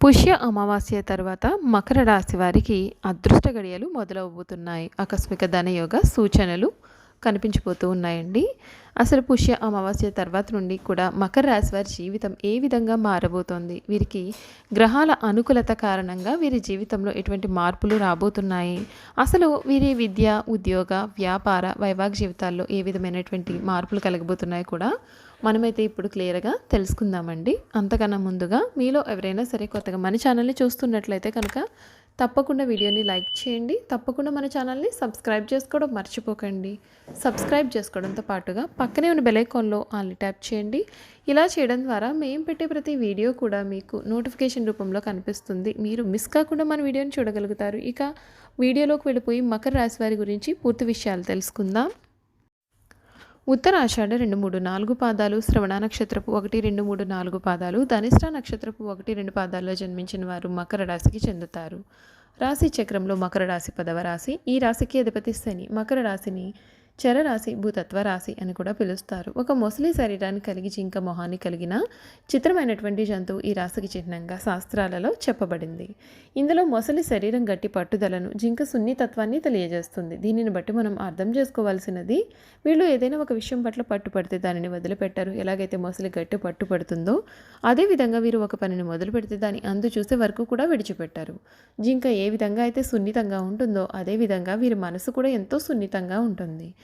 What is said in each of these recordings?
పుష్య అమావాస్య తర్వాత మకర రాశి వారికి అదృష్ట గడియలు మొదలవబోతున్నాయి ఆకస్మిక ధనయోగ సూచనలు కనిపించిపోతూ ఉన్నాయండి. అసలు పుష్య అమావాస్య తర్వాత నుండి కూడా మకర రాశి వారి జీవితం ఏ విధంగా మారబోతోంది? వీరికి గ్రహాల అనుకూలత కారణంగా వీరి జీవితంలో ఎటువంటి మార్పులు రాబోతున్నాయి? అసలు వీరి విద్య ఉద్యోగ వ్యాపార వైవాహిక జీవితాల్లో ఏ విధమైనటువంటి మార్పులు కలగబోతున్నాయి కూడా మనమైతే ఇప్పుడు క్లియర్గా తెలుసుకుందామండి. అంతకన్నా ముందుగా మీలో ఎవరైనా సరే కొత్తగా మన ఛానల్ని చూస్తున్నట్లయితే కనుక తప్పకుండా వీడియోని లైక్ చేయండి. తప్పకుండా మన ఛానల్ని సబ్స్క్రైబ్ చేసుకోవడం మర్చిపోకండి. సబ్స్క్రైబ్ చేసుకోవడంతో పాటుగా పక్కనే ఉన్న బెలైకాన్లో ఆల్ని ట్యాప్ చేయండి. ఇలా చేయడం ద్వారా మేము పెట్టే ప్రతి వీడియో కూడా మీకు నోటిఫికేషన్ రూపంలో కనిపిస్తుంది. మీరు మిస్ కాకుండా మన వీడియోని చూడగలుగుతారు. ఇక వీడియోలోకి వెళ్ళిపోయి మకర రాశి వారి గురించి పూర్తి విషయాలు తెలుసుకుందాం. ఉత్తరాషాఢ రెండు మూడు నాలుగు పాదాలు శ్రవణ నక్షత్రపు ఒకటి రెండు మూడు నాలుగు పాదాలు ధనిష్ట నక్షత్రపు ఒకటి రెండు పాదాల్లో జన్మించిన వారు మకర రాశికి చెందుతారు. రాశి చక్రంలో మకర రాశి పదవ రాశి. ఈ రాశికి అధిపతి శని. మకర రాశిని చరరాశి భూతత్వ రాశి అని కూడా పిలుస్తారు. ఒక మొసలి శరీరాన్ని కలిగి జింక మొహాన్ని కలిగిన చిత్రమైనటువంటి జంతువు ఈ రాశికి చిహ్నంగా శాస్త్రాలలో చెప్పబడింది. ఇందులో మొసలి శరీరం గట్టి పట్టుదలను జింక సున్నితత్వాన్ని తెలియజేస్తుంది. దీనిని బట్టి మనం అర్థం చేసుకోవాల్సినది వీళ్ళు ఏదైనా ఒక విషయం పట్ల పట్టుపడితే దానిని వదిలిపెట్టారు. ఎలాగైతే మొసలి గట్టి పట్టుపడుతుందో అదేవిధంగా వీరు ఒక పనిని మొదలు పెడితే దాని అందు చూసే వరకు కూడా విడిచిపెట్టారు. జింక ఏ విధంగా అయితే సున్నితంగా ఉంటుందో అదేవిధంగా వీరి మనసు కూడా ఎంతో సున్నితంగా ఉంటుంది.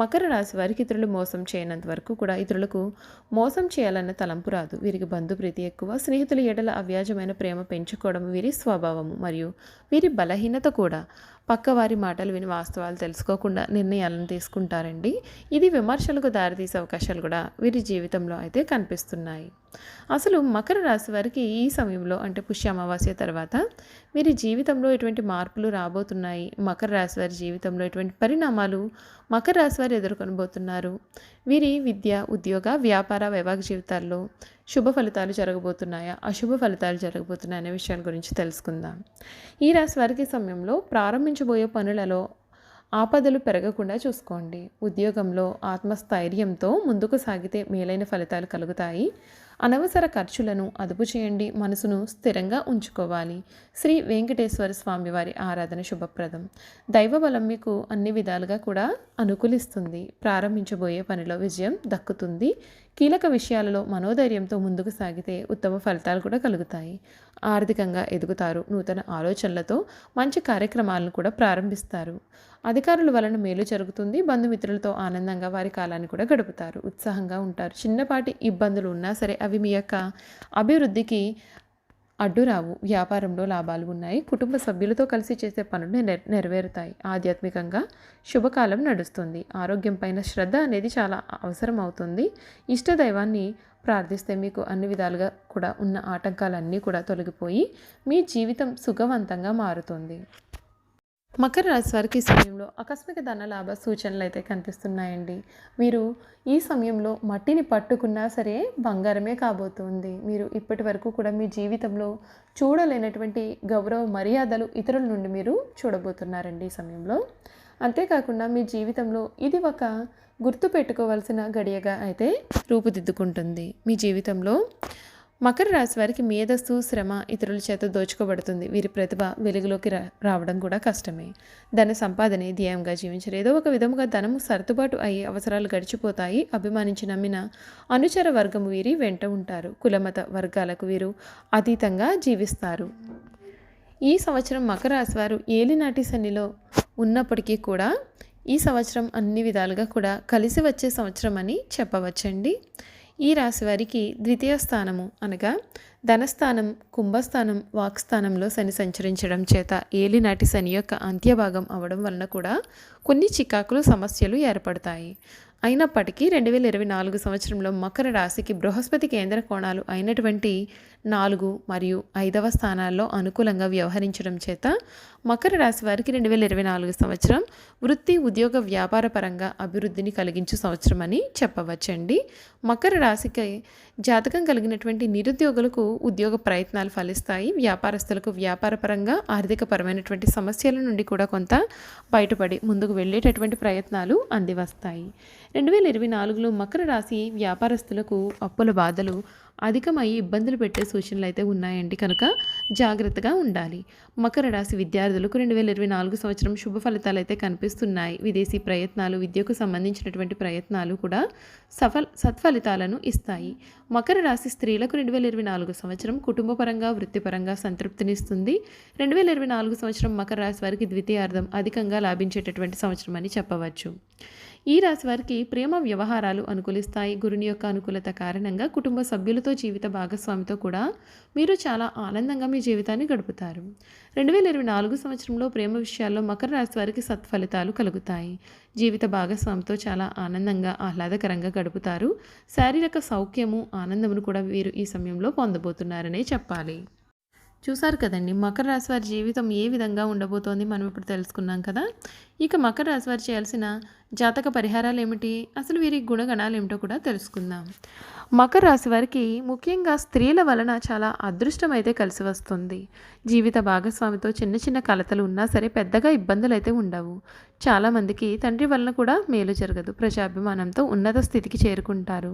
మకర రాశి వారికి ఇతరులు మోసం చేయనంత వరకు కూడా ఇతరులకు మోసం చేయాలన్న తలంపు రాదు. వీరికి బంధుప్రీతి ఎక్కువ స్నేహితుల ఎడల అవ్యాజమైన ప్రేమ పెంచుకోవడం వీరి స్వభావము మరియు వీరి బలహీనత కూడా. పక్కవారి మాటలు విని వాస్తవాలు తెలుసుకోకుండా నిర్ణయాలను తీసుకుంటారండి. ఇది విమర్శలకు దారితీసే అవకాశాలు కూడా వీరి జీవితంలో అయితే కనిపిస్తున్నాయి. అసలు మకర రాశి వారికి ఈ సమయంలో అంటే పుష్య అమావాస్య తర్వాత వీరి జీవితంలో ఎటువంటి మార్పులు రాబోతున్నాయి? మకర రాశి వారి జీవితంలో ఎటువంటి పరిణామాలు? మకర రాశి వారి ఎదుర్కొనబోతున్నారు. వీరి విద్య ఉద్యోగ వ్యాపార వైవాహిక జీవితాల్లో శుభ ఫలితాలు జరగబోతున్నాయా? అశుభ ఫలితాలు జరగబోతున్నాయా అనే విషయాల గురించి తెలుసుకుందాం. ఈ రాశి వారికి సమయంలో ప్రారంభించబోయే పనులలో ఆపదలు పెరగకుండా చూసుకోండి. ఉద్యోగంలో ఆత్మస్థైర్యంతో ముందుకు సాగితే మేలైన ఫలితాలు కలుగుతాయి. అనవసర ఖర్చులను అదుపు చేయండి మనసును స్థిరంగా ఉంచుకోవాలి. శ్రీ వెంకటేశ్వర స్వామి వారి ఆరాధన శుభప్రదం. దైవబలం మీకు అన్ని విధాలుగా కూడా అనుకూలిస్తుంది. ప్రారంభించబోయే పనిలో విజయం దక్కుతుంది. కీలక విషయాలలో మనోధైర్యంతో ముందుకు సాగితే ఉత్తమ ఫలితాలు కూడా కలుగుతాయి. ఆర్థికంగా ఎదుగుతారు నూతన ఆలోచనలతో మంచి కార్యక్రమాలను కూడా ప్రారంభిస్తారు. అధికారుల వలన మేలు జరుగుతుంది. బంధుమిత్రులతో ఆనందంగా వారి కాలాన్ని కూడా గడుపుతారు. ఉత్సాహంగా ఉంటారు. చిన్నపాటి ఇబ్బందులు ఉన్నా సరే అవి మీ యొక్క అభివృద్ధికి అడ్డురావు వ్యాపారంలో లాభాలు ఉన్నాయి. కుటుంబ సభ్యులతో కలిసి చేసే పనులు నెరవేరుతాయి. ఆధ్యాత్మికంగా శుభకాలం నడుస్తుంది. ఆరోగ్యం పైన శ్రద్ధ అనేది చాలా అవసరం అవుతుంది ఇష్టదైవాన్ని ప్రార్థిస్తే మీకు అన్ని విధాలుగా కూడా ఉన్న ఆటంకాలన్నీ కూడా తొలగిపోయి మీ జీవితం సుఖవంతంగా మారుతుంది. మకర రాశి వారికి ఈ సమయంలో ఆకస్మిక ధన లాభ సూచనలు అయితే కనిపిస్తున్నాయండి. మీరు ఈ సమయంలో మట్టిని పట్టుకున్నా సరే బంగారమే కాబోతుంది. మీరు ఇప్పటి వరకు కూడా మీ జీవితంలో చూడలేనటువంటి గౌరవ మర్యాదలు ఇతరుల నుండి మీరు చూడబోతున్నారండి ఈ సమయంలో. అంతేకాకుండా మీ జీవితంలో ఇది ఒక గుర్తు పెట్టుకోవాల్సిన గడియగా అయితే రూపుదిద్దుకుంటుంది. మీ జీవితంలో మకర రాశి వారికి మేధస్సు శ్రమ ఇతరుల చేత దోచుకోబడుతుంది. వీరి ప్రతిభ వెలుగులోకి రావడం కూడా కష్టమే. ధన సంపాదనే ధ్యేయంగా జీవించరు ఏదో ఒక విధముగా ధనము సర్దుబాటు అయ్యి అవసరాలు గడిచిపోతాయి. అభిమానించి నమ్మిన అనుచర వర్గం వీరి వెంట ఉంటారు. కులమత వర్గాలకు వీరు అతీతంగా జీవిస్తారు. ఈ సంవత్సరం మకర రాశి వారు ఏలినాటి శనిలో ఉన్నప్పటికీ కూడా ఈ సంవత్సరం అన్ని విధాలుగా కూడా కలిసి వచ్చే సంవత్సరం అని చెప్పవచ్చండి. ఈ రాశి వారికి ద్వితీయ స్థానము అనగా ధనస్థానం కుంభస్థానం వాక్స్థానంలో శని సంచరించడం చేత ఏలినాటి శని యొక్క అంత్యభాగం అవడం వలన కూడా కొన్ని చికాకులు సమస్యలు ఏర్పడతాయి. అయినప్పటికీ రెండు వేల ఇరవై నాలుగు సంవత్సరంలో మకర రాశికి బృహస్పతి కేంద్ర కోణాలు అయినటువంటి నాలుగు మరియు ఐదవ స్థానాల్లో అనుకూలంగా వ్యవహరించడం చేత మకర రాశి వారికి రెండు వేల ఇరవై నాలుగు సంవత్సరం వృత్తి ఉద్యోగ వ్యాపార పరంగా అభివృద్ధిని కలిగించు సంవత్సరం అని చెప్పవచ్చండి. మకర రాశికి జాతకం కలిగినటువంటి నిరుద్యోగులకు ఉద్యోగ ప్రయత్నాలు ఫలిస్తాయి. వ్యాపారస్తులకు వ్యాపారపరంగా ఆర్థికపరమైనటువంటి సమస్యల నుండి కూడా కొంత బయటపడి ముందుకు వెళ్ళేటటువంటి ప్రయత్నాలు అందివస్తాయి. రెండు వేల ఇరవై నాలుగులో మకర రాశి వ్యాపారస్తులకు అప్పుల బాధలు అధికమై ఇబ్బందులు పెట్టే సూచనలు అయితే ఉన్నాయండి. కనుక జాగ్రత్తగా ఉండాలి. మకర రాశి విద్యార్థులకు రెండు వేల ఇరవై నాలుగు సంవత్సరం శుభ ఫలితాలు అయితే కనిపిస్తున్నాయి. విదేశీ ప్రయత్నాలు విద్యకు సంబంధించినటువంటి ప్రయత్నాలు కూడా సఫల సత్ఫలితాలను ఇస్తాయి. మకర రాశి స్త్రీలకు రెండు వేల ఇరవై నాలుగు సంవత్సరం కుటుంబపరంగా వృత్తిపరంగా సంతృప్తినిస్తుంది. రెండు వేల ఇరవై నాలుగు సంవత్సరం మకర రాశి వారికి ద్వితీయార్థం అధికంగా లాభించేటటువంటి సంవత్సరం అని చెప్పవచ్చు. ఈ రాశి వారికి ప్రేమ వ్యవహారాలు అనుకూలిస్తాయి. గురుని యొక్క అనుకూలత కారణంగా కుటుంబ సభ్యులతో జీవిత భాగస్వామితో కూడా మీరు చాలా ఆనందంగా మీ జీవితాన్ని గడుపుతారు. రెండు వేల ఇరవై నాలుగు సంవత్సరంలో ప్రేమ విషయాల్లో మకర రాశి వారికి సత్ఫలితాలు కలుగుతాయి. జీవిత భాగస్వామితో చాలా ఆనందంగా ఆహ్లాదకరంగా గడుపుతారు. శారీరక సౌఖ్యము ఆనందమును కూడా వీరు ఈ సమయంలో పొందబోతున్నారనే చెప్పాలి. చూసారు కదండి మకర రాశి వారి జీవితం ఏ విధంగా ఉండబోతోంది మనం ఇప్పుడు తెలుసుకున్నాం కదా. ఇక మకర రాశి వారు చేయాల్సిన జాతక పరిహారాలు ఏమిటి అసలు వీరి గుణగణాలు ఏమిటో కూడా తెలుసుకుందాం. మకర రాశి వారికి ముఖ్యంగా స్త్రీల వలన చాలా అదృష్టం అయితే కలిసి వస్తుంది. జీవిత భాగస్వామితో చిన్న చిన్న కలతలు ఉన్నా సరే పెద్దగా ఇబ్బందులు అయితే ఉండవు చాలామందికి తండ్రి వలన కూడా మేలు జరగదు. ప్రజాభిమానంతో ఉన్నత స్థితికి చేరుకుంటారు.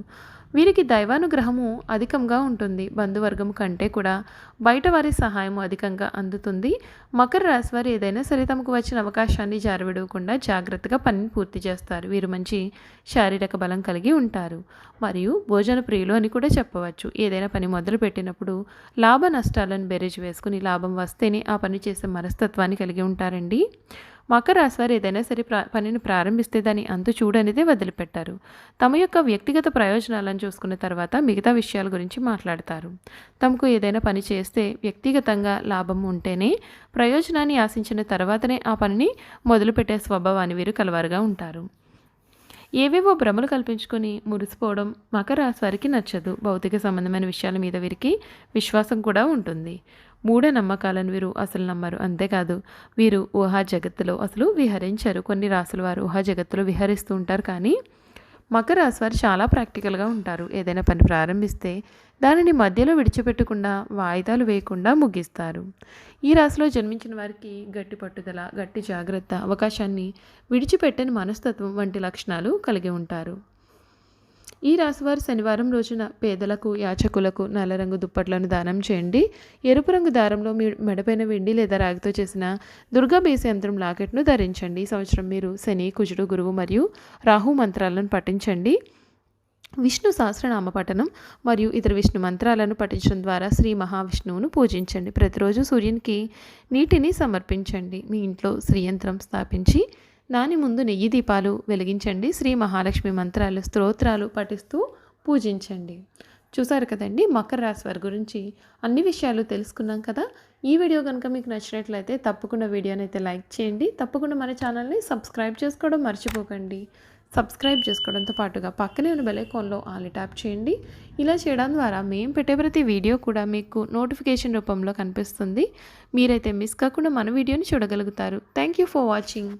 వీరికి దైవానుగ్రహము అధికంగా ఉంటుంది. బంధువర్గం కంటే కూడా బయట వారి సహాయం అధికంగా అందుతుంది. మకర రాశి వారు ఏదైనా సరే తమకు వచ్చిన అవకాశాన్ని జారవిడవకుండా జాగ్రత్తగా పనిని పూర్తి చేస్తారు. వీరు మంచి శారీరక బలం కలిగి ఉంటారు. మరియు భోజన ప్రియులు అని కూడా చెప్పవచ్చు. ఏదైనా పని మొదలు పెట్టినప్పుడు లాభ నష్టాలను బెరేజ్ వేసుకుని లాభం వస్తేనే ఆ పని చేసే మనస్తత్వాన్ని కలిగి ఉంటారండి. మకర రాశి ఏదైనా సరే ప్రా పనిని ప్రారంభిస్తే దాన్ని అంతు చూడనిదే వదిలిపెట్టారు. తమ యొక్క వ్యక్తిగత ప్రయోజనాలను చూసుకున్న తర్వాత మిగతా విషయాల గురించి మాట్లాడతారు. తమకు ఏదైనా పని చేస్తే వ్యక్తిగతంగా లాభం ఉంటేనే ప్రయోజనాన్ని ఆశించిన తర్వాతనే ఆ పనిని మొదలుపెట్టే స్వభావాన్ని వీరు కలవారుగా ఉంటారు. ఏవేవో భ్రమలు కల్పించుకొని మురిసిపోవడం మకర రాశి వారికి నచ్చదు. భౌతిక సంబంధమైన విషయాల మీద వీరికి విశ్వాసం కూడా ఉంటుంది. మూఢ నమ్మకాలను వీరు అసలు నమ్మరు. అంతేకాదు వీరు ఊహా జగత్తులో అసలు విహరించరు. కొన్ని రాసుల వారు ఊహా జగత్తులో విహరిస్తూ ఉంటారు కానీ మకర రాశి వారు చాలా ప్రాక్టికల్గా ఉంటారు. ఏదైనా పని ప్రారంభిస్తే దానిని మధ్యలో విడిచిపెట్టకుండా వాయిదాలు వేయకుండా ముగిస్తారు. ఈ రాశిలో జన్మించిన వారికి గట్టి పట్టుదల గట్టి జాగ్రత్త అవకాశాన్ని విడిచిపెట్టని మనస్తత్వం వంటి లక్షణాలు కలిగి ఉంటారు. ఈ రాశివారు శనివారం రోజున పేదలకు యాచకులకు నల్ల రంగు దుప్పట్లను దానం చేయండి. ఎరుపు రంగు దారంలో మీ మెడపైన వెండి లేదా రాగితో చేసిన దుర్గా బేసి యంత్రం లాకెట్ను ధరించండి. ఈ సంవత్సరం మీరు శని కుజుడు గురువు మరియు రాహు మంత్రాలను పఠించండి. విష్ణు సహస్రనామ పఠనం మరియు ఇతర విష్ణు మంత్రాలను పఠించడం ద్వారా శ్రీ మహావిష్ణువును పూజించండి. ప్రతిరోజు సూర్యునికి నీటిని సమర్పించండి. మీ ఇంట్లో శ్రీయంత్రం స్థాపించి దాని ముందు నెయ్యి దీపాలు వెలిగించండి. శ్రీ మహాలక్ష్మి మంత్రాలు స్తోత్రాలు పఠిస్తూ పూజించండి. చూసారు కదండి మకర రాశి వారి గురించి అన్ని విషయాలు తెలుసుకున్నాం కదా. ఈ వీడియో కనుక మీకు నచ్చినట్లయితే తప్పకుండా వీడియోని అయితే లైక్ చేయండి. తప్పకుండా మన ఛానల్ని సబ్స్క్రైబ్ చేసుకోవడం మర్చిపోకండి. సబ్స్క్రైబ్ చేసుకోవడంతో పాటుగా పక్కనే ఉన్న బెలైకాన్లో ఆల్ ట్యాప్ చేయండి. ఇలా చేయడం ద్వారా మేము పెట్టే ప్రతి వీడియో కూడా మీకు నోటిఫికేషన్ రూపంలో కనిపిస్తుంది. మీరైతే మిస్ కాకుండా మన వీడియోని చూడగలుగుతారు. Thank you for watching.